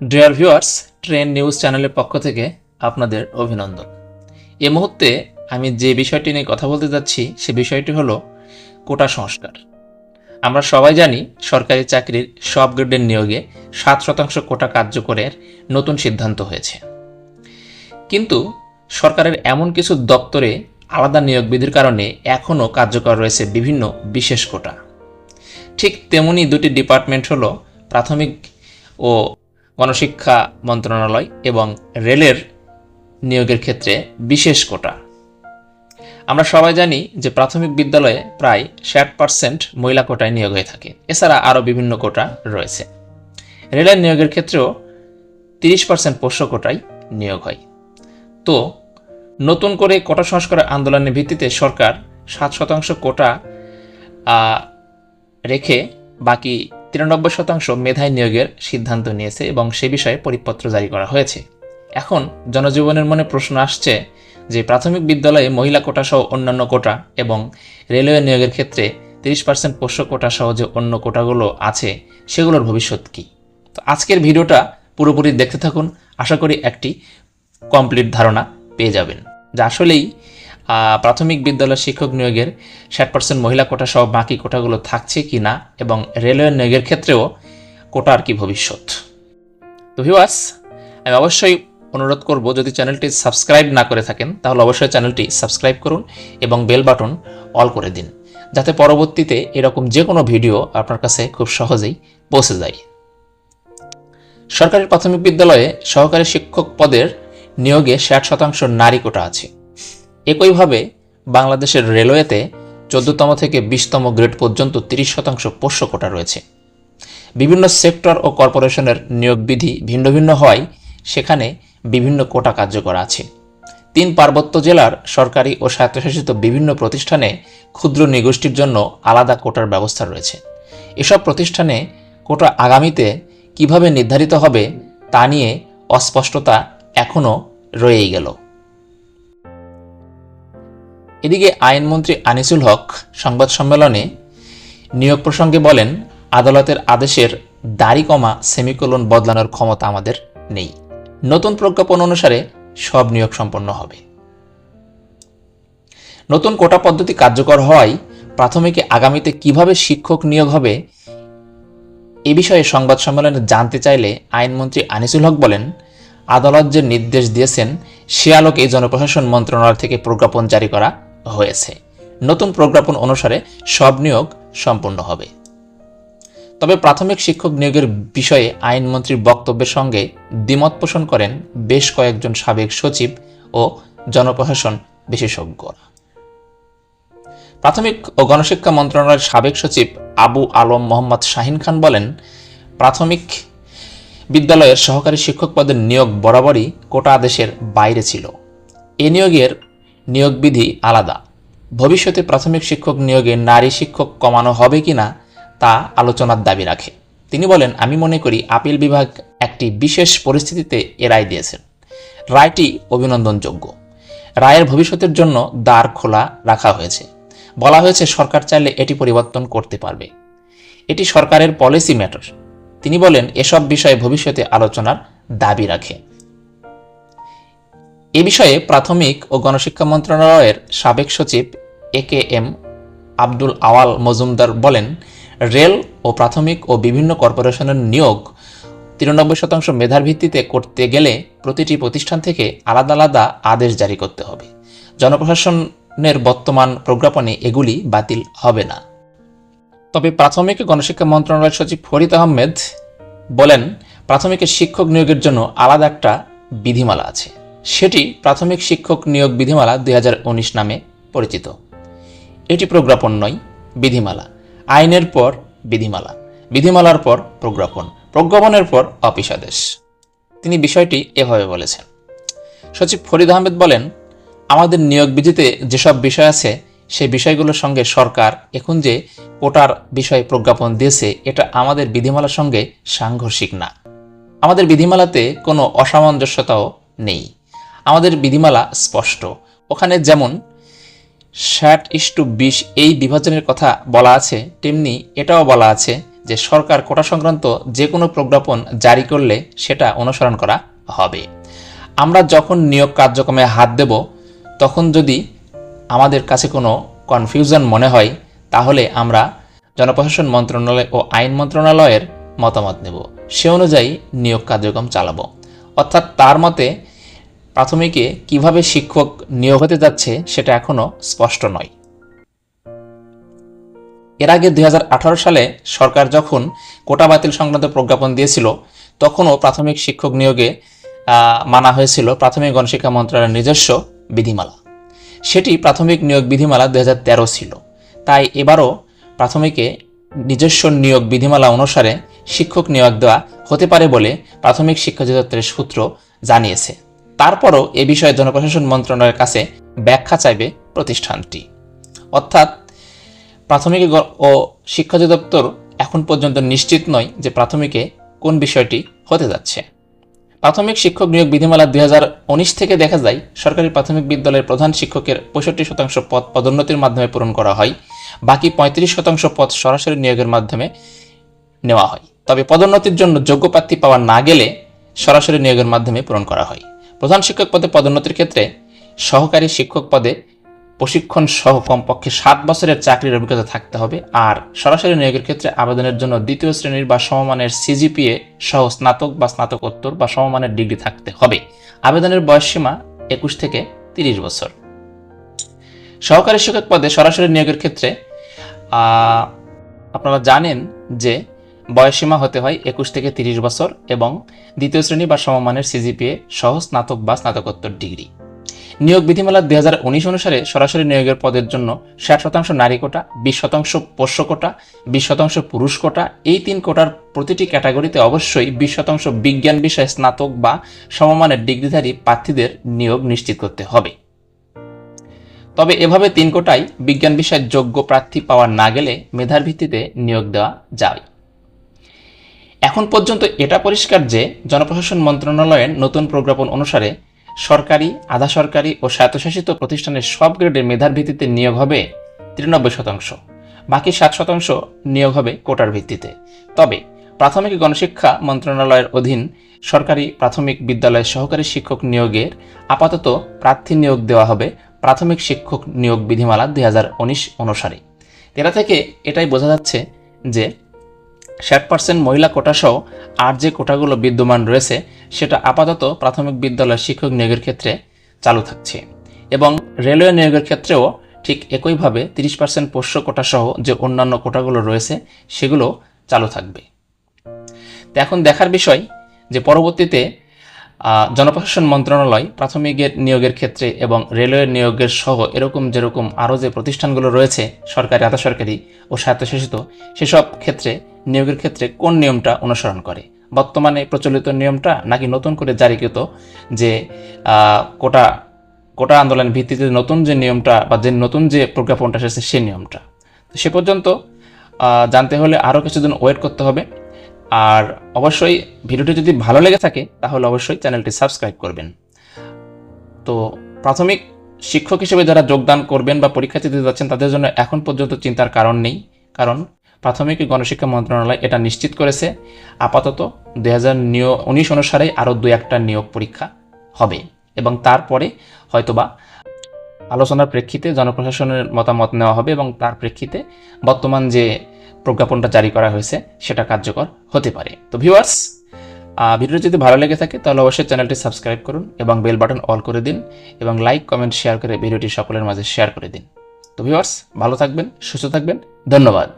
Dear viewers train news চ্যানেলের পক্ষ থেকে আপনাদের অভিনন্দন। এ মুহূর্তে আমি যে বিষয়টি নিয়ে কথা বলতে যাচ্ছি, সে বিষয়টি হলো কোটা সংস্কার। আমরা সবাই জানি সরকারি চাকরির সব গ্রেডের নিয়োগে সাত শতাংশ কোটা কার্যকরের নতুন সিদ্ধান্ত হয়েছে। কিন্তু সরকারের এমন কিছু দপ্তরে আলাদা নিয়োগ বিধির কারণে এখনও কার্যকর রয়েছে বিভিন্ন বিশেষ কোটা। ঠিক তেমনি দুটি ডিপার্টমেন্ট হলো প্রাথমিক ও গণশিক্ষা মন্ত্রণালয় এবং রেলের নিয়োগের ক্ষেত্রে বিশেষ কোটা। আমরা সবাই জানি যে প্রাথমিক বিদ্যালয়ে প্রায় ষাট পার্সেন্ট মহিলা কোটায় নিয়োগ হয়ে থাকে। এছাড়া আরও বিভিন্ন কোটা রয়েছে। রেলের নিয়োগের ক্ষেত্রেও তিরিশ পার্সেন্ট পোষ্য কোটায় নিয়োগ হয়। তো নতুন করে কোটা সংস্কারের আন্দোলনের ভিত্তিতে সরকার সাত শতাংশ কোটা রেখে বাকি তিরানব্বই শতাংশ মেধায় নিয়োগের সিদ্ধান্ত নিয়েছে এবং সে বিষয়ে পরিপত্র জারি করা হয়েছে। এখন জনজীবনের মনে প্রশ্ন আসছে যে প্রাথমিক বিদ্যালয়ে মহিলা কোটা সহ অন্যান্য কোটা এবং রেলওয়ে নিয়োগের ক্ষেত্রে তিরিশ পার্সেন্ট পোষ্য কোটা সহ যে অন্য কোটাগুলো আছে, সেগুলোর ভবিষ্যৎ কী? তো আজকের ভিডিওটা পুরোপুরি দেখতে থাকুন। আশা করি একটি কমপ্লিট ধারণা পেয়ে যাবেন। যা আসলেই প্রাথমিক বিদ্যালয় শিক্ষক নিয়োগের ষাট পার্সেন্ট মহিলা কোটা সহ বাকি কোটাগুলো থাকছে কি না এবং রেলওয়ে নিয়োগের ক্ষেত্রেও কোটার কি ভবিষ্যৎ? তো ভিওয়াস আমি অবশ্যই অনুরোধ করব, যদি চ্যানেলটি সাবস্ক্রাইব না করে থাকেন, তাহলে অবশ্যই চ্যানেলটি সাবস্ক্রাইব করুন এবং বেল বাটন অল করে দিন, যাতে পরবর্তীতে এরকম যে কোনো ভিডিও আপনার কাছে খুব সহজেই পৌঁছে যায়। সরকারি প্রাথমিক বিদ্যালয়ে সহকারী শিক্ষক পদের নিয়োগে ষাট শতাংশ নারী কোটা আছে। একইভাবে বাংলাদেশের রেলওয়েতে চোদ্দতম থেকে বিশতম গ্রেড পর্যন্ত তিরিশ শতাংশ পোষ্য কোটা রয়েছে। বিভিন্ন সেক্টর ও কর্পোরেশনের নিয়োগ বিধি ভিন্ন ভিন্ন হওয়ায় সেখানে বিভিন্ন কোটা কার্যকর আছে। তিন পার্বত্য জেলার সরকারি ও স্বায়ত্তশাসিত বিভিন্ন প্রতিষ্ঠানে ক্ষুদ্র নিগোষ্ঠীর জন্য আলাদা কোটার ব্যবস্থা রয়েছে। এসব প্রতিষ্ঠানে কোটা আগামীতে কীভাবে নির্ধারিত হবে তা নিয়ে অস্পষ্টতা এখনও রয়েই গেল। এদিকে আইনমন্ত্রী আনিসুল হক সংবাদ সম্মেলনে নিয়োগ প্রসঙ্গে বলেন, আদালতের আদেশের দাড়ি কমা সেমিকোলন বদলানোর ক্ষমতা আমাদের নেই। নতুন প্রজ্ঞাপন অনুসারে সব নিয়োগ সম্পন্ন হবে। নতুন কোটা পদ্ধতি কার্যকর হওয়ায় প্রাথমিকে আগামীতে কীভাবে শিক্ষক নিয়োগ হবে, এ বিষয়ে সংবাদ সম্মেলনে জানতে চাইলে আইনমন্ত্রী আনিসুল হক বলেন, আদালত যে নির্দেশ দিয়েছেন, সে আলোকে জনপ্রশাসন মন্ত্রণালয় থেকে প্রজ্ঞাপন জারি করা হয়েছে। নতুন প্রজ্ঞাপন অনুসারে সব নিয়োগ সম্পন্ন হবে। তবে প্রাথমিক শিক্ষক নিয়োগের বিষয়ে আইনমন্ত্রীর বক্তব্যের সঙ্গে দ্বিমত পোষণ করেন বেশ কয়েকজন সাবেক সচিব ও জনপ্রশাসন বিশেষজ্ঞ। প্রাথমিক ও গণশিক্ষা মন্ত্রণালয়ের সাবেক সচিব আবু আলম মোহাম্মদ শাহিন খান বলেন, প্রাথমিক বিদ্যালয়ের সহকারী শিক্ষক পদের নিয়োগ বরাবরই কোটা আদেশের বাইরে ছিল। এ নিয়োগের নিয়োগ বিধি আলাদা। ভবিষ্যতে প্রাথমিক শিক্ষক নিয়োগে নারী শিক্ষক কমানো হবে কিনা তা আলোচনার দাবি রাখে। তিনি বলেন, আমি মনে করি আপিল বিভাগ একটি বিশেষ পরিস্থিতিতে এ রায় দিয়েছেন। রায়টি অভিনন্দনযোগ্য। রায়ের ভবিষ্যতের জন্য দ্বার খোলা রাখা হয়েছে। বলা হয়েছে, সরকার চাইলে এটি পরিবর্তন করতে পারবে। এটি সরকারের পলিসি ম্যাটার। তিনি বলেন, এসব বিষয়ে ভবিষ্যতে আলোচনার দাবি রাখে। এ বিষয়ে প্রাথমিক ও গণশিক্ষা মন্ত্রণালয়ের সাবেক সচিব A K M Abdul Awal Majumdar বলেন, রেল ও প্রাথমিক ও বিভিন্ন কর্পোরেশনের নিয়োগ তিরানব্বই শতাংশ মেধার ভিত্তিতে করতে গেলে প্রতিটি প্রতিষ্ঠান থেকে আলাদা আলাদা আদেশ জারি করতে হবে। জনপ্রশাসনের বর্তমান প্রজ্ঞাপনে এগুলি বাতিল হবে না। তবে প্রাথমিক গণশিক্ষা মন্ত্রণালয়ের সচিব ফরিদ আহমেদ বলেন, প্রাথমিকের শিক্ষক নিয়োগের জন্য আলাদা একটা বিধিমালা আছে। সেটি প্রাথমিক শিক্ষক নিয়োগ বিধিমালা দুই হাজার উনিশ নামে পরিচিত। এটি প্রজ্ঞাপন নয়, বিধিমালা। আইনের পর বিধিমালা, বিধিমালার পর প্রজ্ঞাপন, প্রজ্ঞাপনের পর অফিস আদেশ তিনি বিষয়টি এভাবে বলেছেন, সচিব ফরিদ আহমেদ বলেন, আমাদের নিয়োগ বিধিতে যেসব বিষয় আছে সেই বিষয়গুলোর সঙ্গে সরকার এখন যে কোটার বিষয়ে প্রজ্ঞাপন দিয়েছে, এটা আমাদের বিধিমালার সঙ্গে সাংঘর্ষিক না। আমাদের বিধিমালাতে কোনো অসামঞ্জস্যতাও নেই। আমাদের বিধিমালা স্পষ্ট। ওখানে যেমন, ষাট ইস্টু বিশ এই বিভাজনের কথা বলা আছে, তেমনি এটাও বলা আছে যে সরকার কোটা সংক্রান্ত যে কোনো প্রজ্ঞাপন জারি করলে সেটা অনুসরণ করা হবে। আমরা যখন নিয়োগ কার্যক্রমে হাত দেব, তখন যদি আমাদের কাছে কোনো কনফিউশন মনে হয়, তাহলে আমরা জনপ্রশাসন মন্ত্রণালয় ও আইন মন্ত্রণালয়ের মতামত নেব। সে অনুযায়ী নিয়োগ কার্যক্রম চালাবো। অর্থাৎ তার মতে প্রাথমিকে কীভাবে শিক্ষক নিয়োগ হতে যাচ্ছে সেটা এখনও স্পষ্ট নয়। এর আগে দু হাজার আঠারো সালে সরকার যখন কোটা বাতিল সংক্রান্ত প্রজ্ঞাপন দিয়েছিল, তখনও প্রাথমিক শিক্ষক নিয়োগে মানা হয়েছিল প্রাথমিক গণশিক্ষা মন্ত্রণালয়ের নিজস্ব বিধিমালা। সেটি প্রাথমিক নিয়োগ বিধিমালা দু হাজার তেরো ছিল। তাই এবারও প্রাথমিকে নিজস্ব নিয়োগ বিধিমালা অনুসারে শিক্ষক নিয়োগ দেওয়া হতে পারে বলে প্রাথমিক শিক্ষা অধিদপ্তরের সূত্র জানিয়েছে। তারপরও এ বিষয়ে জনপ্রশাসন মন্ত্রণালয়ের কাছে ব্যাখ্যা চাইবে প্রতিষ্ঠানটি। অর্থাৎ প্রাথমিক ও শিক্ষা অধিদপ্তর এখন পর্যন্ত নিশ্চিত নয় যে প্রাথমিকে কোন বিষয়টি হতে যাচ্ছে। প্রাথমিক শিক্ষক নিয়োগ বিধিমালা দুই হাজার উনিশ থেকে দেখা যায়, সরকারি প্রাথমিক বিদ্যালয়ের প্রধান শিক্ষকের পঁয়ষট্টি শতাংশ পদ পদোন্নতির মাধ্যমে পূরণ করা হয়, বাকি পঁয়ত্রিশ শতাংশ পদ সরাসরি নিয়োগের মাধ্যমে নেওয়া হয়। তবে পদোন্নতির জন্য যোগ্য প্রার্থী পাওয়া না গেলে সরাসরি নিয়োগের মাধ্যমে পূরণ করা হয়। প্রধান শিক্ষক পদে পদোন্নতির ক্ষেত্রে সহকারী শিক্ষক পদে প্রশিক্ষণ সহ কমপক্ষে সাত বছরের চাকরির অভিজ্ঞতা থাকতে হবে। আর সরাসরি নিয়োগের ক্ষেত্রে আবেদনের জন্য দ্বিতীয় শ্রেণির বা সমমানের সিজিপিএ সহ স্নাতক বা স্নাতকোত্তর বা সমমানের ডিগ্রি থাকতে হবে। আবেদনের বয়সসীমা একুশ থেকে তিরিশ বছর। সহকারী শিক্ষক পদে সরাসরি নিয়োগের ক্ষেত্রে আপনারা জানেন যে বয়সসীমা হতে হয় একুশ থেকে তিরিশ বছর এবং দ্বিতীয় শ্রেণি বা সমমানের সিজিপিএ সহ স্নাতক বা স্নাতকোত্তর ডিগ্রি। নিয়োগ বিধিমালা দুই হাজার উনিশ অনুসারে সরাসরি নিয়োগের পদের জন্য ষাট শতাংশ নারী কোটা, বিশ শতাংশ পোষ্য কোটা, বিশ শতাংশ পুরুষ কোটা, এই তিন কোটার প্রতিটি ক্যাটাগরিতে অবশ্যই বিশ শতাংশ বিজ্ঞান বিষয়ে স্নাতক বা সমমানের ডিগ্রিধারী প্রার্থীদের নিয়োগ নিশ্চিত করতে হবে। তবে এভাবে তিন কোটায় বিজ্ঞান বিষয়ের যোগ্য প্রার্থী পাওয়া না গেলে মেধার ভিত্তিতে নিয়োগ দেওয়া যায়। এখন পর্যন্ত এটা পরিষ্কার যে জনপ্রশাসন মন্ত্রণালয়ের নতুন প্রজ্ঞাপন অনুসারে সরকারি, আধা সরকারি ও স্বায়ত্তশাসিত প্রতিষ্ঠানের সব গ্রেডে মেধার ভিত্তিতে নিয়োগ হবে তিরানব্বই শতাংশ। বাকি সাত শতাংশ নিয়োগ হবে কোটার ভিত্তিতে। তবে প্রাথমিক গণশিক্ষা মন্ত্রণালয়ের অধীন সরকারি প্রাথমিক বিদ্যালয়ের সহকারী শিক্ষক নিয়োগের আপাতত প্রার্থী নিয়োগ দেওয়া হবে প্রাথমিক শিক্ষক নিয়োগ বিধিমালা দু হাজার উনিশ অনুসারে। এরা থেকে এটাই বোঝা যাচ্ছে যে ষাট পার্সেন্ট মহিলা কোটা সহ আর যে কোটাগুলো বিদ্যমান রয়েছে, সেটা আপাতত প্রাথমিক বিদ্যালয়ের শিক্ষক নিয়োগের ক্ষেত্রে চালু থাকছে। এবং রেলওয়ে নিয়োগের ক্ষেত্রেও ঠিক একইভাবে তিরিশ পার্সেন্ট পোষ্য কোটা সহ যে অন্যান্য কোটাগুলো রয়েছে, সেগুলো চালু থাকবে। এখন দেখার বিষয় যে পরবর্তীতে জনপ্রশাসন মন্ত্রণালয় প্রাথমিকের নিয়োগের ক্ষেত্রে এবং রেলওয়ে নিয়োগের সহ এরকম যেরকম আরও যে প্রতিষ্ঠানগুলো রয়েছে, সরকারি আধা সরকারি ও স্বায়ত্তশাসিত, সেসব ক্ষেত্রে, নিয়োগের ক্ষেত্রে কোন নিয়মটা অনুসরণ করে? বর্তমানে প্রচলিত নিয়মটা নাকি নতুন করে জারিকৃত যে কোটা কোটা আন্দোলনের ভিত্তিতে নতুন যে নিয়মটা বা যে নতুন যে প্রজ্ঞাপনটা এসেছে সেই নিয়মটা? তো সে পর্যন্ত জানতে হলে আরও কিছুদিন ওয়েট করতে হবে। আর অবশ্যই ভিডিওটি যদি ভালো লেগে থাকে, তাহলে অবশ্যই চ্যানেলটি সাবস্ক্রাইব করবেন। তো প্রাথমিক শিক্ষক হিসেবে যারা যোগদান করবেন বা পরীক্ষা দিতে যাচ্ছেন, তাদের জন্য এখন পর্যন্ত চিন্তার কারণ নেই। কারণ প্রাথমিক গণশিক্ষা মন্ত্রণালয় এটা নিশ্চিত করেছে, আপাতত দুই হাজার উনিশ অনুসারে আরও দু একটা নিয়োগ পরীক্ষা হবে। এবং তারপরে হয়তোবা আলোচনার প্রেক্ষিতে জনপ্রশাসনের মতামত নেওয়া হবে এবং তার প্রেক্ষিতে বর্তমান যে প্রজ্ঞাপনটা জারি করা হয়েছে, সেটা কার্যকর হতে পারে। তো ভিউয়ার্স ভিডিওটি যদি ভালো লেগে থাকে, তাহলে অবশ্যই চ্যানেলটি সাবস্ক্রাইব করুন এবং বেল বাটন অল করে দিন এবং লাইক, কমেন্ট, শেয়ার করে ভিডিওটি সকলের মাঝে শেয়ার করে দিন। তো ভিউয়ার্স ভালো থাকবেন, সুস্থ থাকবেন, ধন্যবাদ।